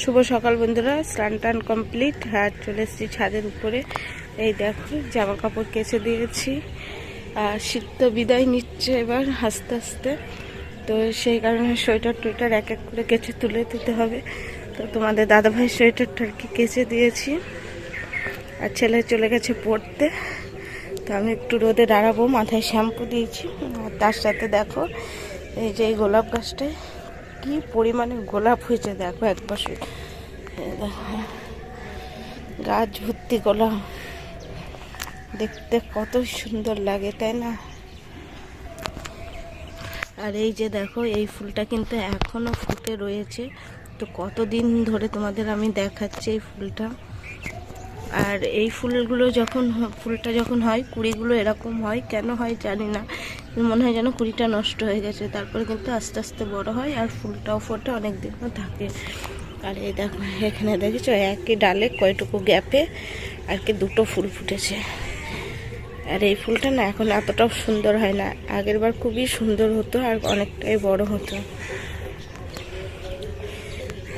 শুভ সকাল বন্ধুরা, স্নান টান কমপ্লিট আর চলে এসেছি ছাদের উপরে। এই দেখো জামা কাপড় কেচে দিয়েছি। আর শীত তো বিদায় নিচ্ছে এবার আস্তে আস্তে। তো সেই কারণে সোয়েটার টোয়েটার এক এক করে কেচে তুলে দিতে হবে। তো তোমাদের দাদাভাই সোয়েটারটা আর কি কেচে দিয়েছি। আর ছেলে চলে গেছে পড়তে। তো আমি একটু রোদে দাঁড়াবো, মাথায় শ্যাম্পু দিয়েছি। আর তার সাথে দেখো, এই যে এই গোলাপ গাছটায় কি পরিমাণে গোলাপ হয়েছে দেখো এক পাশে। গাছ ভর্তি গোলাপ। দেখতে কত সুন্দর লাগে, তাই না? আর এই যে দেখো, এই ফুলটা কিন্তু এখনও ফুটে রয়েছে। তো কতদিন ধরে তোমাদের আমি দেখাচ্ছি এই ফুলটা। আর এই ফুলগুলো যখন ফুলটা যখন হয়, কুড়িগুলো এরকম হয়, কেন হয় জানি না। মনে হয় যেন কুড়িটা নষ্ট হয়ে গেছে। তারপরে কিন্তু আস্তে আস্তে বড় হয় আর ফুলটাও ফোটে অনেক দিনও থাকে। আর এই দেখো, এখানে দেখেছ? একই ডালে কয়টুকু গ্যাপে আর কি দুটো ফুল ফুটেছে। আর এই ফুলটা না এখন এতটাও সুন্দর হয় না। আগের বার খুবই সুন্দর হতো আর অনেকটাই বড় হতো।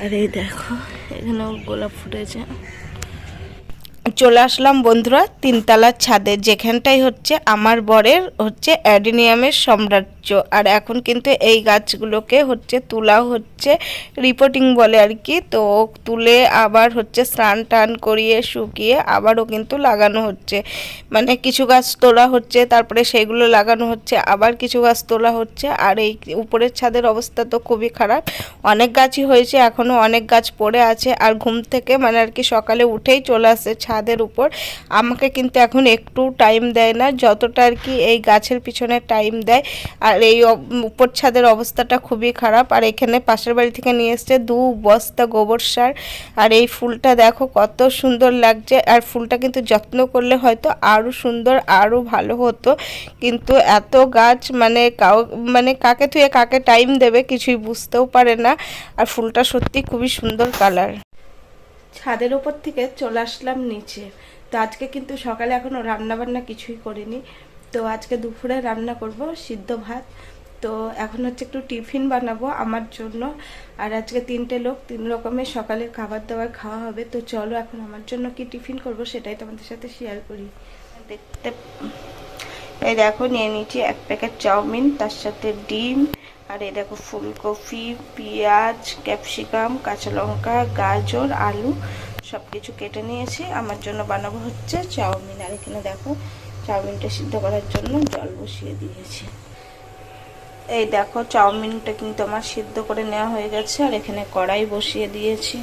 আর এই দেখো, এখানেও গোলাপ ফুটেছে। চলে আসলাম বন্ধুরা তিনতলার ছাদে। যেখানটাই হচ্ছে আমার বরের হচ্ছে অ্যাডিনিয়ামের সাম্রাজ্য। আর এখন কিন্তু এই গাছগুলোকে হচ্ছে তোলা হচ্ছে রিপোর্টিং বলে আর কি। তো তুলে আবার হচ্ছে স্নান টান করিয়ে শুকিয়ে আবারও কিন্তু লাগানো হচ্ছে। মানে কিছু গাছ তোলা হচ্ছে, তারপরে সেগুলো লাগানো হচ্ছে, আবার কিছু গাছ তোলা হচ্ছে। আর এই উপরের ছাদের অবস্থা তো খুবই খারাপ। অনেক গাছই হয়েছে, এখনও অনেক গাছ পড়ে আছে। আর ঘুম থেকে মানে আর কি সকালে উঠেই চলে আসছে ছাদের উপর। আমাকে কিন্তু এখন একটু টাইম দেয় না, যতটা আর কি এই গাছের পিছনে টাইম দেয়। আর এই উপর ছাদের অবস্থাটা খুবই খারাপ। আর এখানে পাশের বাড়ি থেকে নিয়ে এসছে দু বস্তা গোবর সার। আর এই ফুলটা দেখো কত সুন্দর লাগছে। আর ফুলটা কিন্তু যত্ন করলে হয়তো আরও সুন্দর আরও ভালো হতো। কিন্তু এত গাছ মানে কাউ মানে কাকে থুয়ে কাকে টাইম দেবে কিছুই বুঝতেও পারে না। আর ফুলটা সত্যি খুবই সুন্দর কালার ছাদের ওপর থেকে চলে আসলাম নিচে। তো আজকে কিন্তু সকালে এখনও রান্না বান্না কিছুই করিনি। তো আজকে দুপুরে রান্না করব সিদ্ধ ভাত। তো এখন হচ্ছে একটু টিফিন বানাবো আমার জন্য। আর আজকে তিনটে লোক, তিন রকমের সকালের খাবার দাবার খাওয়া হবে। তো চলো এখন আমার জন্য কি টিফিন করব সেটাই তোমাদের সাথে শেয়ার করি। দেখতে এই দেখো, নিয়ে নিয়েছি এক প্যাকেট চাউমিন, তার সাথে ডিম, আর এই দেখো ফুলকপি, পেঁয়াজ, ক্যাপসিকাম, কাঁচা লঙ্কা, গাজর, আলু সব কিছু কেটে নিয়েছি। আমার জন্য বানাবো হচ্ছে চাউমিন। আর এখানে দেখো, চাউমিনটা সিদ্ধ করার জন্য জল বসিয়ে দিয়েছি। এই দেখো, চাউমিনটা কিন্তু আমার সিদ্ধ করে নেওয়া হয়ে গেছে, আর এখানে কড়াই বসিয়ে দিয়েছি।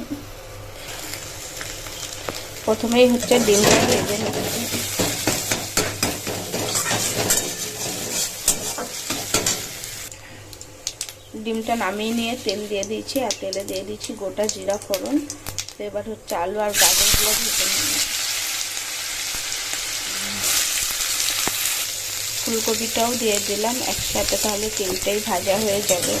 প্রথমেই হচ্ছে ডিমটা ভেজে নিচ্ছি। ডিমটা নামিয়ে নিয়ে তেল দিয়ে দিয়েছি, আর তেলে দিয়ে দিয়েছি গোটা জিরা ফোড়ন। তো এবার হচ্ছে আলু আর গাজরগুলো ভেজে নিয়ে ফুলকপিটাও দিয়ে দিলাম, একসাথে তাহলে তেলটাই ভাজা হয়ে যাবে।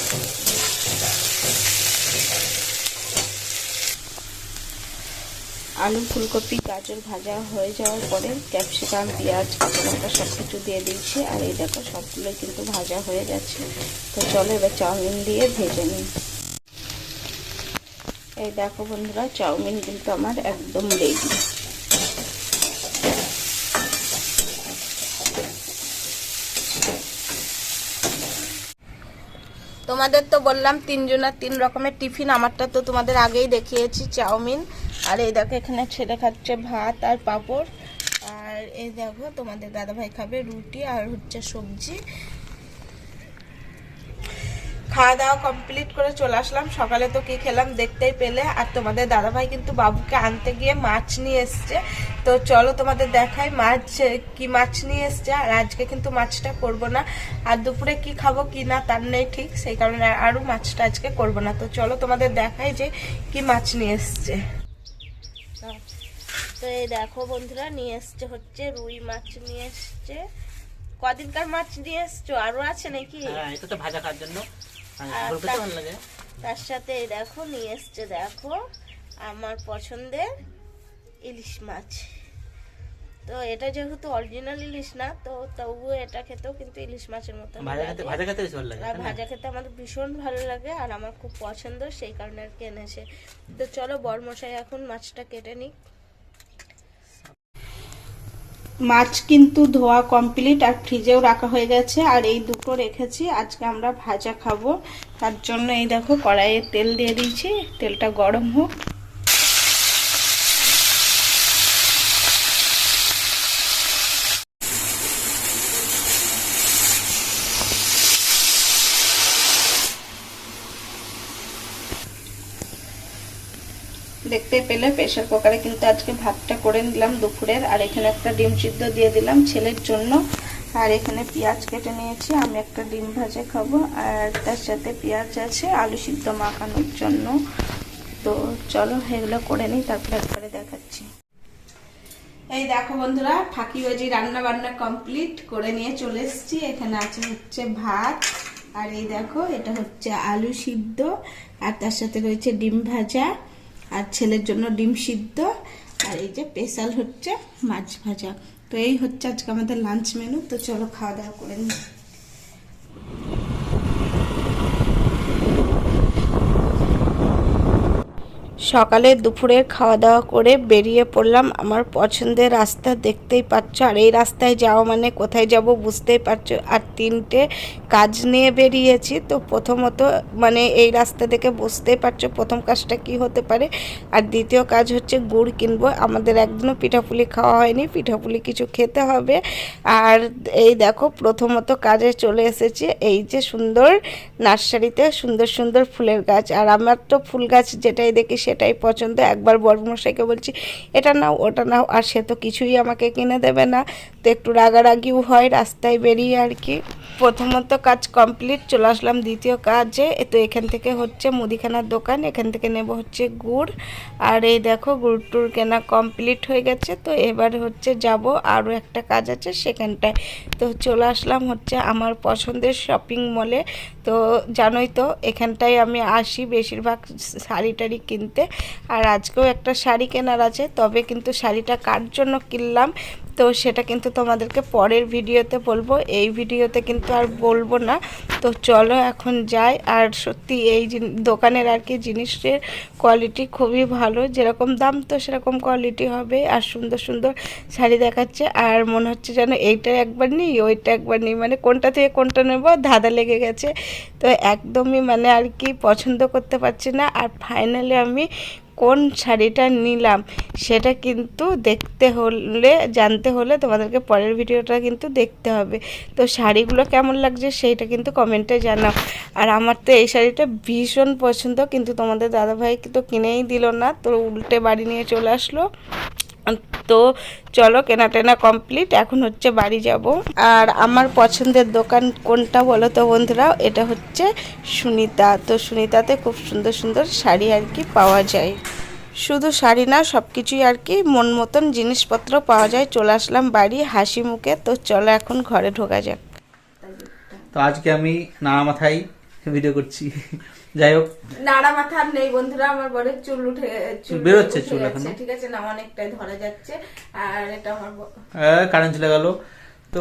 আলু, ফুলকপি, গাজর ভাজা হয়ে যাওয়ার পরে ক্যাপসিকাম, পেঁয়াজ কাঁচা লঙ্কা সব কিছু দিয়ে দিয়েছি। আর এই দেখো সবগুলোই কিন্তু ভাজা হয়ে যাচ্ছে তো চলো এবার চাউমিন দিয়ে ভেজে নিই। এই দেখো বন্ধুরা, চাউমিন কিন্তু আমার একদম রেডি তোমাদের তো বললাম তিনজনের তিন রকমের টিফিন, আমারটা তো তোমাদের আগেই দেখিয়েছি, চাউমিন। আর এই দেখো, এখানে ছেলে খাচ্ছে ভাত আর পাঁপড়। আর এই দেখো, তোমাদের দাদাভাই খাবে রুটি আর হচ্ছে সবজি। খাওয়া দাওয়া কমপ্লিট করে চলে আসলাম। সকালে তো কি খেলাম দেখতেই পেলে। আর তোমাদের দাদাভাই কিন্তু বাবুকে আনতে গিয়ে মাছ নিয়ে এসছে। তো চলো তোমাদের দেখাই মাছ, কি মাছ নিয়ে এসছে। আর আজকে কিন্তু মাছটা করব না। আর দুপুরে কি খাব কি না তার নেই ঠিক। সেই কারণে আরও মাছটা আজকে করব না। তো চলো তোমাদের দেখাই যে কি মাছ নিয়ে এসছে। তো এই দেখো বন্ধুরা নিয়ে এসছে হচ্ছে রুই মাছ নিয়ে এসছে। কদিনকার মাছ নিয়ে এসছো? আরও আছে নাকি? হ্যাঁ এটা তো ভাজা খাওয়ার জন্য। তার সাথে দেখো নিয়ে এসছে দেখো আমার পছন্দের ইলিশ মাছ। তো এটা যেহেতু অরিজিনাল ইলিশ না তো তবুও এটা খেতেও কিন্তু ইলিশ মাছের মতো ভাজা খেতে ভাজা খেতে ভালো লাগে আর ভাজা খেতে আমাদের ভীষণ ভালো লাগে আর আমার খুব পছন্দ সেই কারণে আর কি এনেছে। তো চলো বরমশাই এখন মাছটা কেটে নিক। মাছ কিন্তু ধোয়া কমপ্লিট আর ফ্রিজেও রাখা হয়ে গেছে আর এই দুটো রেখেছি আজকে আমরা ভাজা খাব। তার জন্য এই দেখো কড়াইয়ে তেল দিয়ে দিয়েছি তেলটা গরম হোক। দেখতে পেলে প্রেশার কুকারে কিন্তু আজকে ভাতটা করে নিলাম দুপুরের। আর এখানে একটা ডিম সিদ্ধ দিয়ে দিলাম ছেলের জন্য। আর এখানে পেঁয়াজ কেটে নিয়েছি, আমি একটা ডিম ভাজা খাব। আর তার সাথে পেঁয়াজ আছে, আলু সিদ্ধ মাখানোর জন্য। তো চলো, এগুলো করে নিই, তারপরে একবারে দেখাচ্ছি। এই দেখো বন্ধুরা ফাঁকিবাজি রান্না বান্না কমপ্লিট করে নিয়ে চলে এসেছি। এখানে আছে হচ্ছে ভাত, আর এই দেখো, এটা হচ্ছে আলু সিদ্ধ। আর তার সাথে রয়েছে ডিম ভাজা। আর ছেলের জন্য ডিম সিদ্ধ, আর এই যে স্পেশাল হচ্ছে মাছ ভাজা। তো এই হচ্ছে আজকে আমাদের লাঞ্চ মেনু তো চলো খাওয়া দাওয়া করে নিই। সকালে দুপুরের খাওয়া দাওয়া করে বেরিয়ে পড়লাম। আমার পছন্দের রাস্তা দেখতেই পাচ্ছ। আর এই রাস্তায় যাওয়া মানে কোথায় যাব বুঝতেই পারছ। আর তিনটে কাজ নিয়ে বেরিয়েছি। তো প্রথমত মানে এই রাস্তা দেখে বুঝতেই পারছ প্রথম কাজটা কি হতে পারে। আর দ্বিতীয় কাজ হচ্ছে গুড় কিনবো। আমাদের একদিনও পিঠাপুলি খাওয়া হয়নি। পিঠাপুলি কিছু খেতে হবে। আর এই দেখো প্রথমত কাজে চলে এসেছি। এই যে সুন্দর নার্সারিতে সুন্দর সুন্দর ফুলের গাছ। আর আমার তো ফুল গাছ যেটাই দেখি সেটাই পছন্দ। একবার বর্মশাইকে বলছি, এটা নাও, ওটা নাও। আর সে তো কিছুই আমাকে কিনে দেবে না। তো একটু রাগারাগিও হয়, রাস্তায় বেরিয়ে আর কি। প্রথমত কাজ কমপ্লিট চলে আসলাম দ্বিতীয় কাজে। তো এখান থেকে হচ্ছে মুদিখানার দোকান, এখান থেকে নেব হচ্ছে গুড়। আর এই দেখো, গুড় টুর কেনা কমপ্লিট হয়ে গেছে। তো এবার হচ্ছে যাব, আরও একটা কাজ আছে সেখানটায়। তো চলে আসলাম হচ্ছে আমার পছন্দের শপিং মলে তো জানোই তো, এখানটায় আমি আসি বেশিরভাগ শাড়ি টাড়ি কিনতে। আর আজকেও একটা শাড়ি কেনার আছে, তবে কিন্তু শাড়িটা কার জন্য কিনলাম? তো সেটা কিন্তু তোমাদেরকে পরের ভিডিওতে বলব। এই ভিডিওতে কিন্তু আর বলব না। তো চলো এখন যাই। আর সত্যি এই দোকানের আর কি জিনিসের কোয়ালিটি খুবই ভালো। যেরকম দাম তো সেরকম কোয়ালিটি হবে। আর সুন্দর সুন্দর শাড়ি দেখাচ্ছে। আর মনে হচ্ছে যেন এইটা একবার নিই, ওইটা একবার নিই। মানে কোনটা থেকে কোনটা নেব? ধাঁধা লেগে গেছে। তো একদমই মানে আর কি পছন্দ করতে পারছি না। আর ফাইনালি আমি কোন শাড়িটা নিলাম সেটা কিন্তু দেখতে হলে, জানতে হলে তোমাদেরকে পরের ভিডিওটা কিন্তু দেখতে হবে। তো শাড়িগুলো কেমন লাগছে সেইটা কিন্তু কমেন্টে জানাও। আর আমার তো এই শাড়িটা ভীষণ পছন্দ, কিন্তু তোমাদের দাদাভাই তো কিনেই দিল না, তো উল্টে বাড়ি নিয়ে চলে আসলো। তো চলো কেনা টেনা কমপ্লিট এখন হচ্ছে বাড়ি যাব। আর আমার পছন্দের দোকান কোনটা বলো তো বন্ধুরা? এটা হচ্ছে সুনিতা। তো সুনিতাতে খুব সুন্দর সুন্দর শাড়ি আর কি পাওয়া যায়। শুধু শাড়ি না সব কিছুই আর কি মন মতন জিনিসপত্র পাওয়া যায়। চলে আসলাম বাড়ি হাসি মুখে। তো চলো এখন ঘরে ঢোকা যাক। তো আজকে আমি নানা মাথায় ভিডিও করছি। যাই হোক। নাড়া মাথা আর নেই বন্ধুরা আমার বড় চুল উঠে চুল বেরোচ্ছে হচ্ছে চুল এখন। ঠিক আছে না অনেকটাই ধরা যাচ্ছে। আর এটা আমার হ্যাঁ কারেন্ট চলে গেল। তো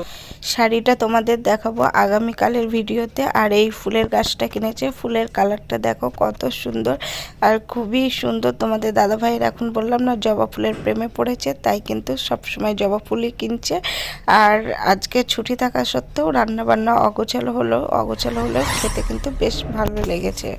শাড়িটা তোমাদের দেখাবো আগামীকালের ভিডিওতে। আর এই ফুলের গাছটা কিনেছে। ফুলের কালারটা দেখো কত সুন্দর আর খুবই সুন্দর। তোমাদের দাদা ভাইয়ের এখন বললাম না, জবা ফুলের প্রেমে পড়েছে, তাই কিন্তু সবসময় জবা ফুলই কিনছে। আর আজকে ছুটি থাকা সত্ত্বেও রান্না বান্না অগোছালো হলো, অগোছালো হলেও খেতে কিন্তু বেশ ভালো লেগেছে।